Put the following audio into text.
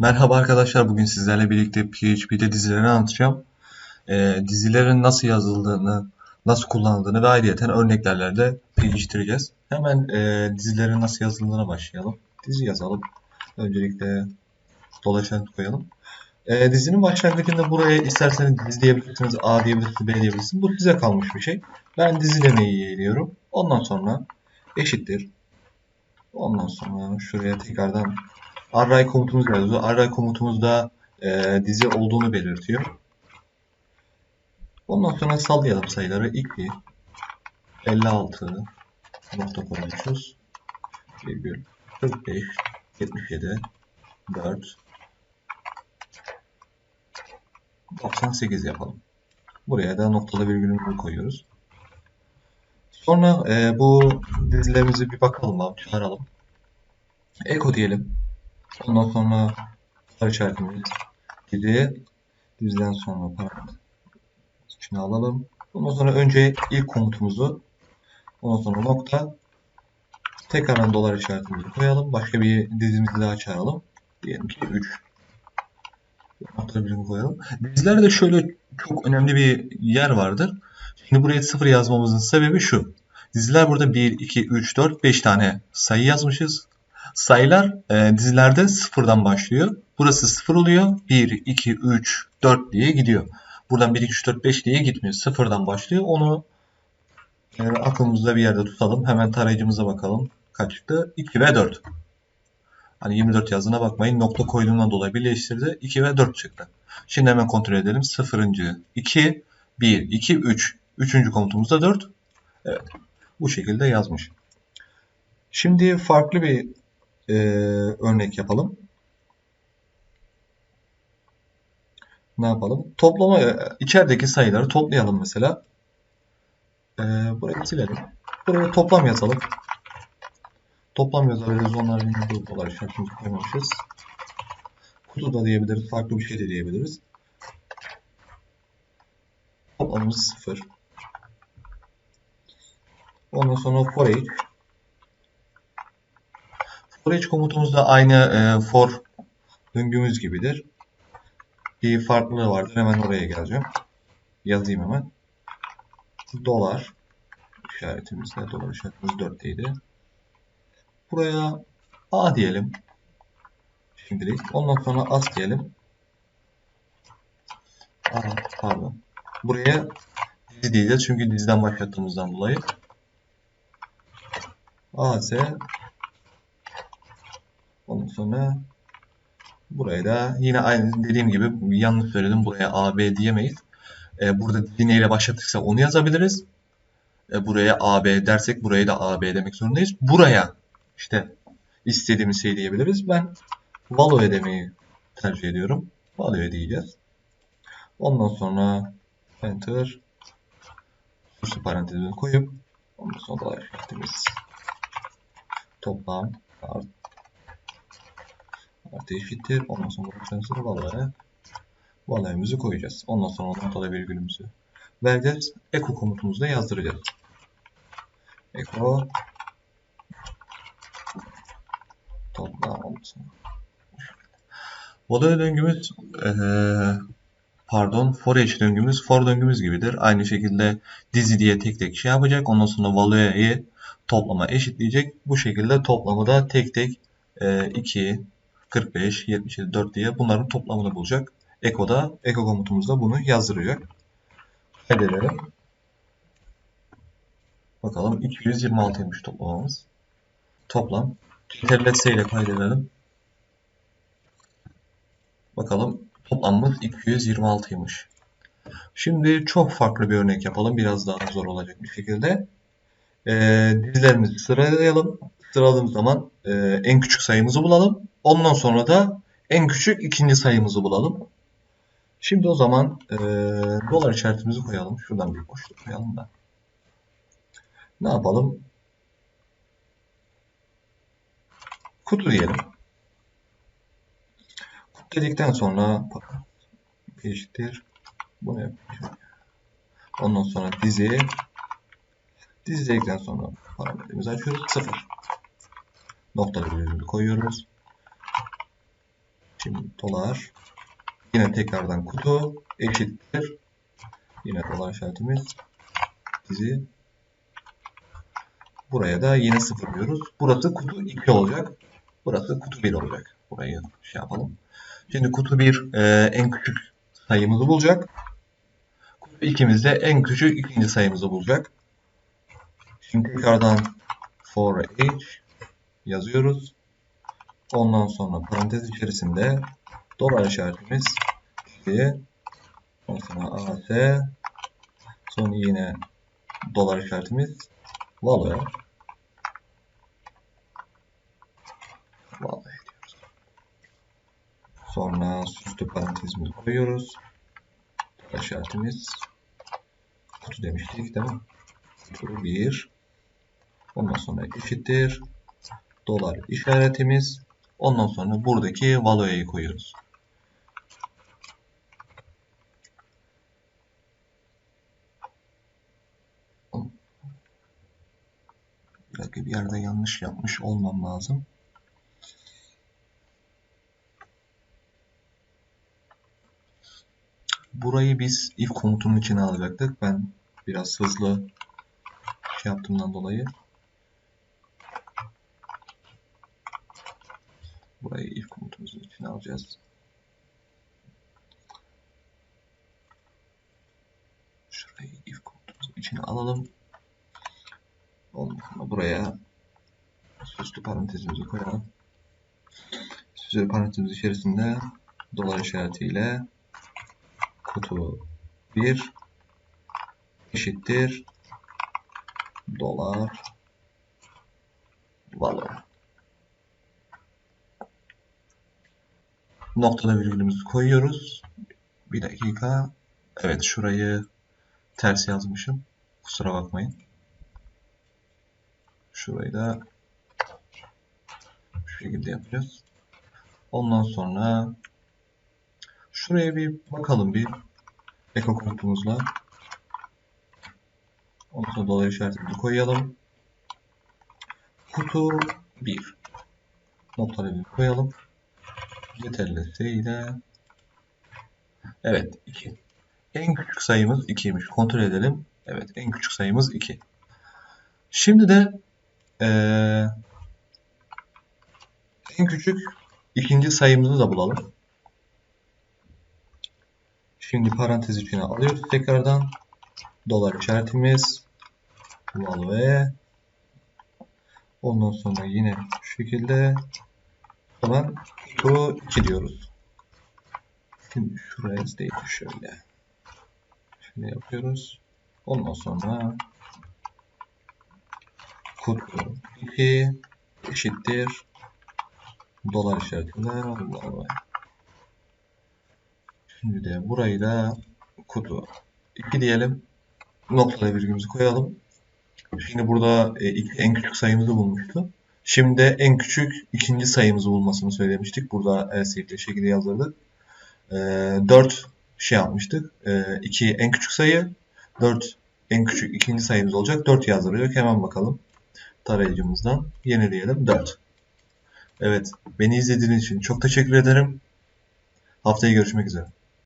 Merhaba arkadaşlar, bugün sizlerle birlikte PHP'de dizileri anlatacağım. Ee, dizilerin nasıl yazıldığını, nasıl kullanıldığını ve ayrıyeten örneklerle de pekiştireceğiz. Hemen e, dizilerin nasıl yazıldığına başlayalım. Dizi yazalım. Öncelikle dolaşan koyalım. E, dizinin başlangıcında buraya isterseniz dizi diyebilirsiniz, A diyebilirsiniz, B diyebilirsiniz. Bu size kalmış bir şey. Ben dizi demeyi yeğliyorum. Ondan sonra eşittir. Ondan sonra şuraya tekrardan array komutumuz yazıyor. Array komutumuzda e, dizi olduğunu belirtiyor. Ondan sonra sallayalım sayıları. 2, 56 nokta koymuşuz. Virgül 45, 77, 4, 98 yapalım. Buraya da noktalı virgülümüzü koyuyoruz. Sonra e, bu dizilerimizi bir bakalım abi, çağıralım. Eko diyelim. Ondan sonra sarı işaretimiz dizi. Diziden sonra parantez içine alalım. Ondan sonra önce ilk komutumuzu ondan sonra nokta tekrardan dolar işaretimizi koyalım. Başka bir dizimizi daha çağıralım. Diyelim ki 3. Nokta koyalım. Dizilerde şöyle çok önemli bir yer vardır. Şimdi buraya 0 yazmamızın sebebi şu. Diziler burada 1, 2, 3, 4, 5 tane sayı yazmışız. Sayılar e, dizilerde sıfırdan başlıyor. Burası sıfır oluyor. 1, 2, 3, 4 diye gidiyor. Buradan 1, 2, 3, 4, 5 diye gitmiyor. Sıfırdan başlıyor. Onu e, aklımızda bir yerde tutalım. Hemen tarayıcımıza bakalım. Kaç çıktı? 2 ve 4. Hani 24 yazdığına bakmayın. Nokta koyduğundan dolayı birleştirdi. 2 ve 4 çıktı. Şimdi hemen kontrol edelim. 0. 2, 1, 2, 3. Üçüncü komutumuzda 4. Evet. Bu şekilde yazmış. Şimdi farklı bir e, örnek yapalım. Ne yapalım? Toplama içerideki sayıları toplayalım mesela. E, burayı silelim. Buraya toplam yazalım. Toplam yazabiliriz. Onlar yine dolar işaretimizi koymamışız. Kutu da diyebiliriz. Farklı bir şey de diyebiliriz. Toplamımız 0. Ondan sonra for each For each komutumuz da aynı e, for döngümüz gibidir. Bir farklılığı vardır. Hemen oraya geleceğim. Yazayım hemen. Dolar işaretimiz de dolar işaretimiz 4'teydi. Buraya A diyelim. Şimdilik. Ondan sonra as diyelim. A, pardon. Buraya dizi diyeceğiz. Çünkü diziden başlattığımızdan dolayı. AS sonra buraya da yine aynı dediğim gibi yanlış söyledim. Buraya AB diyemeyiz. Ee, burada dizi neyle başlatırsa onu yazabiliriz. Ee, buraya AB dersek buraya da AB demek zorundayız. Buraya işte istediğimiz şey diyebiliriz. Ben value demeyi tercih ediyorum. Value diyeceğiz. Ondan sonra enter source parantezini koyup ondan sonra da toplam art artı eşittir. Ondan sonra bu sonra vallahi vallahi'mizi koyacağız. Ondan sonra noktada virgülümüzü vereceğiz. Echo komutumuzda yazdıracağız. Echo toplam ondan sonra Value döngümüz pardon for each döngümüz for döngümüz gibidir. Aynı şekilde dizi diye tek tek şey yapacak. Ondan sonra value'yi toplama eşitleyecek. Bu şekilde toplamı da tek tek e, 2, 45, 77, 4 diye bunların toplamını bulacak. Echo'da, Echo komutumuzda bunu yazdıracak. Kaydedelim. Bakalım 226'ymış toplamamız. Toplam. Ctrl-S ile kaydedelim. Bakalım toplamımız 226'ymış. Şimdi çok farklı bir örnek yapalım. Biraz daha zor olacak bir şekilde. Ee, dizilerimizi sıralayalım. Sıraladığımız zaman e, en küçük sayımızı bulalım. Ondan sonra da en küçük ikinci sayımızı bulalım. Şimdi o zaman e, dolar işaretimizi koyalım. Şuradan bir boşluk koyalım da. Ne yapalım? Kutu diyelim. Kutu dedikten sonra eşittir. Bunu yapacağım. Ondan sonra dizi. Dizi dedikten sonra parametremizi açıyoruz. 0. Nokta virgülü koyuyoruz. Şimdi dolar. Yine tekrardan kutu eşittir. Yine dolar işaretimiz. Dizi. Buraya da yine sıfır diyoruz. Burası kutu 2 olacak. Burası kutu 1 olacak. Burayı şey yapalım. Şimdi kutu 1 e, en küçük sayımızı bulacak. Kutu 2'miz de en küçük ikinci sayımızı bulacak. Şimdi tekrardan for h yazıyoruz. Ondan sonra parantez içerisinde dolar işaretimiz diye sonra AS sonra yine dolar işaretimiz value value diyoruz. Sonra süslü parantezimizi koyuyoruz. Dolar işaretimiz kutu demiştik değil mi? Kutu 1 Ondan sonra eşittir dolar işaretimiz. Ondan sonra buradaki value'yi koyuyoruz. Dakika bir yerde yanlış yapmış olmam lazım. Burayı biz if komutunun içine alacaktık. Ben biraz hızlı şey yaptığımdan dolayı Burayı if komutumuzun içine alacağız. Şurayı if komutumuzun içine alalım. Ondan sonra buraya süslü parantezimizi koyalım. Süslü parantezimiz içerisinde dolar işaretiyle kutu 1 eşittir dolar value. Noktada virgülümüzü koyuyoruz. Bir dakika. Evet şurayı ters yazmışım. Kusura bakmayın. Şurayı da şu şekilde yapacağız. Ondan sonra şuraya bir bakalım bir eko komutumuzla. Ondan sonra dolar işaretimizi koyalım. Kutu 1 noktaları koyalım. Yeterlisiyle Evet 2. En küçük sayımız 2'ymiş. Kontrol edelim. Evet en küçük sayımız 2. Şimdi de ee, en küçük ikinci sayımızı da bulalım. Şimdi parantez içine alıyoruz tekrardan. Dolar işaretimiz value ondan sonra yine şu şekilde zaman kutu 2 diyoruz. Şimdi şuraya değil şöyle. Şöyle yapıyoruz. Ondan sonra kutu 2 eşittir dolar işaretinde Allah Şimdi de burayı da kutu 2 diyelim. Noktalı virgülümüzü koyalım. Şimdi burada e, en küçük sayımızı bulmuştu. Şimdi en küçük ikinci sayımızı bulmasını söylemiştik. Burada LCD şekilde yazdırdık. E, 4 şey yapmıştık. E, 2 en küçük sayı. 4 en küçük ikinci sayımız olacak. 4 yazdırıyor. Hemen bakalım. Tarayıcımızdan yenileyelim. 4. Evet. Beni izlediğiniz için çok teşekkür ederim. Haftaya görüşmek üzere.